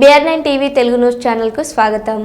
BR nine TV Telugu news ఛానల్కు స్వాగతం.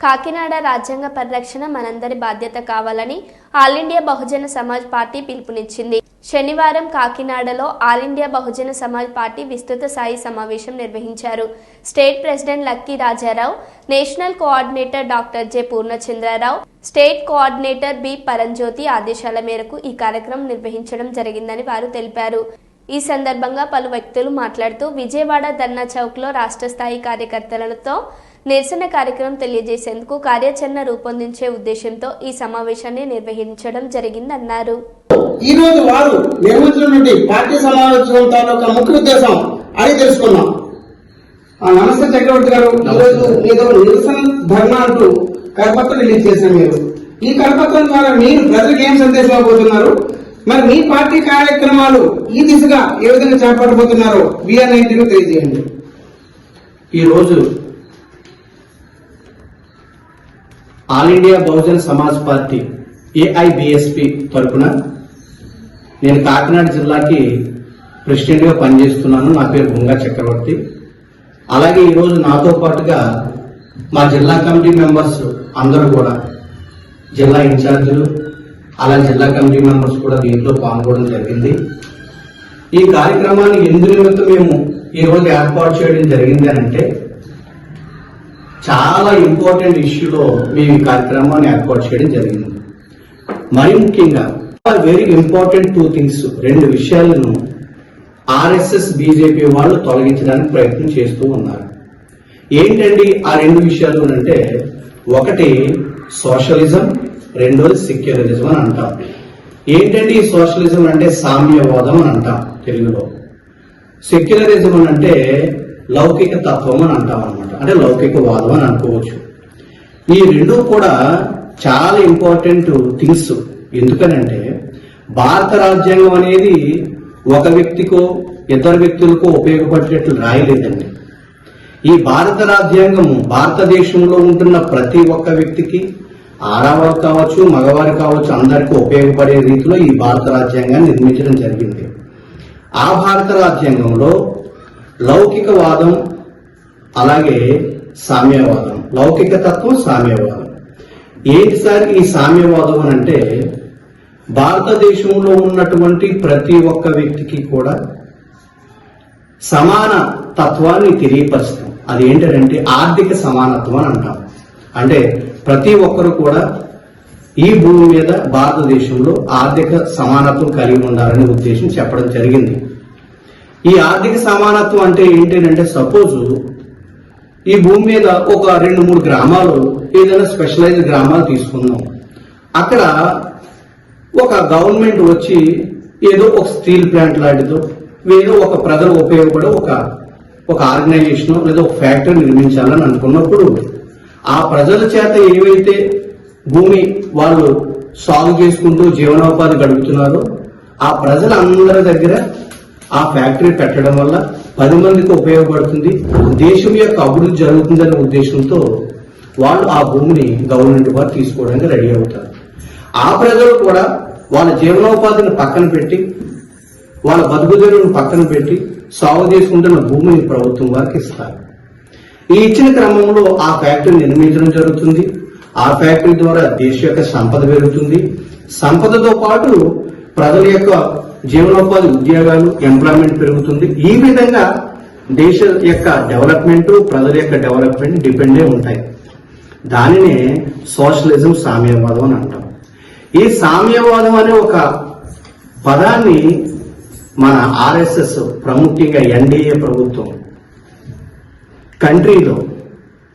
కాకినాడ రాజ్యాంగ పరిరక్షణ మనందరి బాధ్యత కావాలని all India Bahujan Samaj party పిలుపునిచ్చింది. శనివారం కాకినాడలో all India Bahujan Samaj party విస్తృత స్థాయి సమావేశం నిర్వహించారు. State president Lucky Rajarao national coordinator doctor J Purnachandrarao state coordinator B Paramjyothi ఆదేశాల మేరకు ఈ కార్యక్రమం నిర్వహించడం జరిగిందని వారు తెలిపారు. ఈ సందర్భంగా పలు వ్యక్తులు మాట్లాడుతూ విజయవాడ ధర్నా చౌక్లో రాష్ట్ర స్థాయి కార్యకర్తలతో నిరసన కార్యక్రమం తెలియజేసేందుకు కార్యాచరణ రూపొందించే ఉద్దేశంతో ఈ సమావేశాన్ని నిర్వహించడం జరిగిందన్నారు. ఈ రోజు వారు నిర్వహించినటువంటి పార్టీ సమావేశం తాలూకా ముఖ్య ఉద్దేశం అది తెలుసుకున్నాం. నమస్తే చక్రవర్తి గారు ఈరోజు ఏదో నిరసన ధర్నా అంటూ కరపత్రం రిలీజ్ చేశారు మీరు. ఈ కరపత్రం ద్వారా మీరు ప్రజలకు ఏం సందేశం ఇవ్వబోతున్నారు? మరి మీ పార్టీ కార్యక్రమాలు ఈ దిశగా ఏ విధంగా చేపట్టబోతున్నారో బిఆర్ నైన్టీన్ తెలియజేయండి. ఈరోజు all India Bahujan Samaj party AIBSP తరఫున నేను కాకినాడ జిల్లాకి ప్రెసిడెంట్గా పనిచేస్తున్నాను. నా పేరు గుంగా చక్రవర్తి. అలాగే ఈరోజు నాతో పాటుగా మా జిల్లా కమిటీ మెంబర్స్ అందరూ కూడా జిల్లా ఇన్ఛార్జీలు అలా జిల్లా కమిటీ మెంబర్స్ కూడా దీంట్లో పాల్గొనడం జరిగింది. ఈ కార్యక్రమాన్ని ఎందు నిమిత్తం మేము ఈ రోజు ఏర్పాటు చేయడం జరిగింది అని అంటే చాలా ఇంపార్టెంట్ ఇష్యూలో మేము ఈ కార్యక్రమాన్ని ఏర్పాటు చేయడం జరిగింది. మరి ముఖ్యంగా వెరీ ఇంపార్టెంట్ టూ థింగ్స్ రెండు విషయాలను ఆర్ఎస్ఎస్ బీజేపీ వాళ్ళు తొలగించడానికి ప్రయత్నం చేస్తూ ఉన్నారు. ఏంటండి ఆ రెండు విషయాలు అంటే ఒకటి సోషలిజం రెండోది సెక్యులరిజం అని అంటాం. ఏంటంటే ఈ సోషలిజం అంటే సామ్యవాదం అని అంటాం తెలుగులో. సెక్యులరిజం అని అంటే లౌకిక తత్వం అని అంటాం అనమాట అంటే లౌకిక వాదం అని అనుకోవచ్చు. ఈ రెండు కూడా చాలా ఇంపార్టెంట్ థింగ్స్. ఎందుకనంటే భారత రాజ్యాంగం అనేది ఒక వ్యక్తికో ఇద్దరు వ్యక్తులకో ఉపయోగపడేటట్లు రాయలేదండి. ఈ భారత రాజ్యాంగం భారతదేశంలో ఉంటున్న ప్రతి ఒక్క వ్యక్తికి ఆడవారు కావచ్చు మగవారు కావచ్చు అందరికీ ఉపయోగపడే రీతిలో ఈ భారత రాజ్యాంగాన్ని నిర్మించడం జరిగింది. ఆ భారత రాజ్యాంగంలో లౌకికవాదం అలాగే సామ్యవాదం లౌకిక తత్వం సామ్యవాదం. ఏంటి సార్ ఈ సామ్యవాదం అని అంటే భారతదేశంలో ఉన్నటువంటి ప్రతి ఒక్క వ్యక్తికి కూడా సమాన తత్వాన్ని తెలియపరుస్తాం అది ఏంటంటే ఆర్థిక సమానత్వం అని అంటాం. అంటే ప్రతి ఒక్కరు కూడా ఈ భూమి మీద భారతదేశంలో ఆర్థిక సమానత్వం కలిగి ఉండాలనే ఉద్దేశం చెప్పడం జరిగింది. ఈ ఆర్థిక సమానత్వం అంటే ఏంటంటే సపోజ్ ఈ భూమి మీద ఒక రెండు మూడు గ్రామాలు ఏదైనా స్పెషలైజ్డ్ గ్రామాలు తీసుకుందాం అక్కడ ఒక గవర్నమెంట్ వచ్చి ఏదో ఒక స్టీల్ ప్లాంట్ లాంటిదో ఏదో ఒక ప్రజలు ఉపయోగపడే ఒక ఒక ఆర్గనైజేషన్ లేదా ఒక ఫ్యాక్టరీ నిర్మించాలని అనుకున్నప్పుడు ఆ ప్రజల చేత ఏవైతే భూమి వాళ్ళు సాగు చేసుకుంటూ జీవనోపాధి గడుపుతున్నారో ఆ ప్రజలందరి దగ్గర ఆ ఫ్యాక్టరీ పెట్టడం వల్ల పది మందికి ఉపయోగపడుతుంది. దేశం యొక్క అభివృద్ధి జరుగుతుందనే ఉద్దేశంతో వాళ్ళు ఆ భూమిని గవర్నమెంట్ వారు తీసుకోవడానికి రెడీ అవుతారు. ఆ ప్రజలు కూడా వాళ్ళ జీవనోపాధిని పక్కన పెట్టి వాళ్ళ బతుకుదేరును పక్కన పెట్టి సాగు చేసుకుంటున్న భూమిని ప్రభుత్వం వారికి ఇస్తారు. ఈ ఇచ్చిన క్రమంలో ఆ ఫ్యాక్టరీ నిర్మించడం జరుగుతుంది. ఆ ఫ్యాక్టరీ ద్వారా దేశ యొక్క సంపద పెరుగుతుంది. సంపదతో పాటు ప్రజల యొక్క జీవనోపాధి ఉద్యోగాలు ఎంప్లాయ్మెంట్ పెరుగుతుంది. ఈ విధంగా దేశ యొక్క డెవలప్మెంట్ ప్రజల యొక్క డెవలప్మెంట్ డిపెండ్ అయి ఉంటాయి. దానినే సోషలిజం సామ్యవాదం అని అంటాం. ఈ సామ్యవాదం అనే ఒక పదాన్ని మన ఆర్ఎస్ఎస్ ప్రాముఖ్యంగా ఎన్డీఏ ప్రభుత్వం కంట్రీలో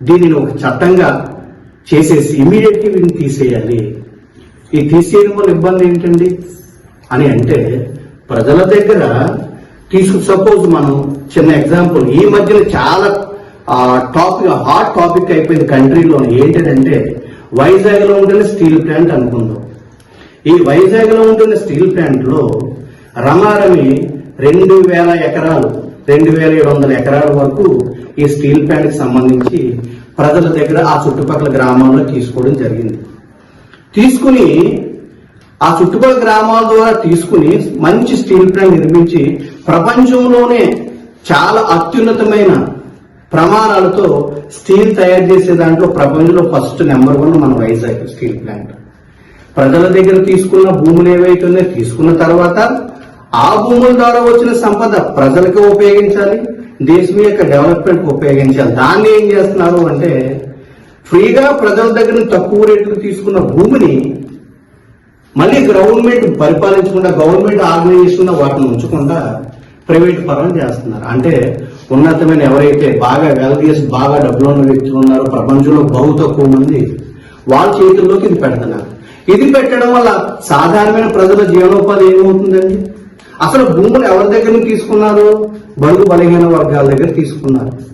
దీనిని ఒక చట్టంగా చేసేసి ఇమీడియట్గా వీటిని తీసేయాలి. ఈ తీసేయడం వల్ల ఇబ్బంది ఏంటండి? అని అంటే ప్రజల దగ్గర తీసుకు సపోజ్ మనం చిన్న ఎగ్జాంపుల్ ఈ మధ్యన చాలా టాపిక్ హాట్ టాపిక్ అయిపోయింది కంట్రీలో ఏంటంటే వైజాగ్లో ఉంటున్న స్టీల్ ప్లాంట్ అనుకుందాం. ఈ వైజాగ్లో ఉంటున్న స్టీల్ ప్లాంట్లో రమారమి రెండు వేల ఎకరాలు రెండు వేల ఏడు వందల ఎకరాల వరకు ఈ స్టీల్ ప్లాంట్కి సంబంధించి ప్రజల దగ్గర ఆ చుట్టుపక్కల గ్రామాల్లో తీసుకోవడం జరిగింది. తీసుకుని ఆ చుట్టుపక్కల గ్రామాల ద్వారా తీసుకుని మంచి స్టీల్ ప్లాంట్ నిర్మించి ప్రపంచంలోనే చాలా అత్యున్నతమైన ప్రమాణాలతో స్టీల్ తయారు చేసే దాంట్లో ప్రపంచంలో ఫస్ట్ నెంబర్ వన్ మన వైజాగ్ స్టీల్ ప్లాంట్. ప్రజల దగ్గర తీసుకున్న భూములు ఏవైతే ఉన్నాయో తీసుకున్న తర్వాత ఆ భూముల ద్వారా వచ్చిన సంపద ప్రజలకు ఉపయోగించాలి దేశం యొక్క డెవలప్మెంట్ ఉపయోగించాలి. దాన్ని ఏం చేస్తున్నారు అంటే ఫ్రీగా ప్రజల దగ్గర నుంచి తక్కువ రేట్లు తీసుకున్న భూమిని మళ్ళీ గవర్నమెంట్ పరిపాలించకుండా గవర్నమెంట్ ఆర్గనైజేషన్ వాటిని ఉంచకుండా ప్రైవేట్ పరం చేస్తున్నారు. అంటే ఉన్నతమైన ఎవరైతే బాగా వెల్దియస్ బాగా డబ్బులు ఉన్న వ్యక్తులు ఉన్నారో ప్రపంచంలో బహు తక్కువ మంది వాళ్ళ చేతుల్లోకి ఇది పెడుతున్నారు. ఇది పెట్టడం వల్ల సాధారణమైన ప్రజల జీవనోపాధి ఏమవుతుందండి? అసలు భూములు ఎవరి దగ్గర నుంచి తీసుకున్నారు? బడుగు బలహీన వర్గాల దగ్గర తీసుకున్నారు.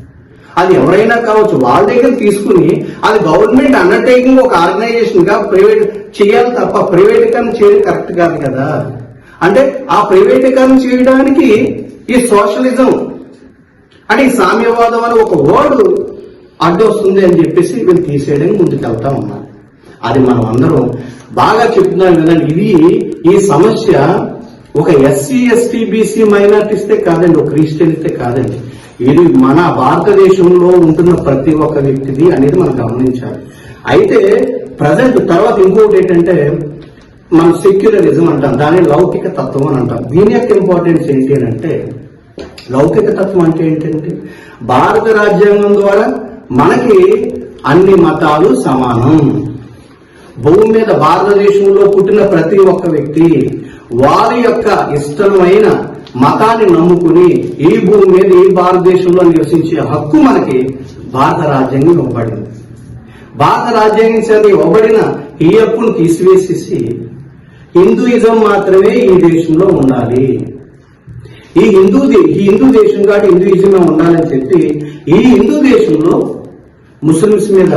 అది ఎవరైనా కావచ్చు వాళ్ళ దగ్గర తీసుకుని అది గవర్నమెంట్ అండర్టేకింగ్ ఒక ఆర్గనైజేషన్గా ప్రైవేట్ చేయాలి తప్ప ప్రైవేటీకరణ చేయడం కరెక్ట్ కాదు కదా. అంటే ఆ ప్రైవేటీకరణ చేయడానికి ఈ సోషలిజం అంటే ఈ సామ్యవాదం అనే ఒక వర్డ్ అడ్డు వస్తుంది అని చెప్పేసి వీళ్ళు తీసేయడానికి ముందుకెళ్తా ఉన్నారు. అది మనం అందరం బాగా చెప్తున్నాం కదండి. ఇది ఈ సమస్య ఒక ఎస్సీ ఎస్టీ బీసీ మైనార్టీస్తే కాదండి ఒక క్రిస్టియన్స్తే కాదండి. ఇది మన భారతదేశంలో ఉంటున్న ప్రతి ఒక్క వ్యక్తిది అనేది మనం గమనించాలి. అయితే ప్రజెంట్ తర్వాత ఇంకోటి ఏంటంటే మనం సెక్యులరిజం అంటాం దాని లౌకిక తత్వం అని అంటాం. దీని యొక్క ఇంపార్టెన్స్ ఏంటి అని అంటే లౌకిక తత్వం అంటే ఏంటంటే భారత రాజ్యాంగం ద్వారా మనకి అన్ని మతాలు సమానం. భూమి మీద భారతదేశంలో పుట్టిన ప్రతి ఒక్క వ్యక్తి వారి యొక్క ఇష్టమైన మతాన్ని నమ్ముకుని ఈ భూమి మీద ఈ భారతదేశంలో నివసించే హక్కు మనకి భారత రాజ్యాంగం ఇవ్వబడింది. భారత రాజ్యాంగం చేత ఇవ్వబడిన ఈ హక్కును తీసివేసేసి హిందూయిజం మాత్రమే ఈ దేశంలో ఉండాలి. ఈ హిందూ దే- ఈ హిందూ దేశం కాబట్టి హిందూయిజమే ఉండాలని చెప్పి ఈ హిందూ దేశంలో ముస్లిమ్స్ మీద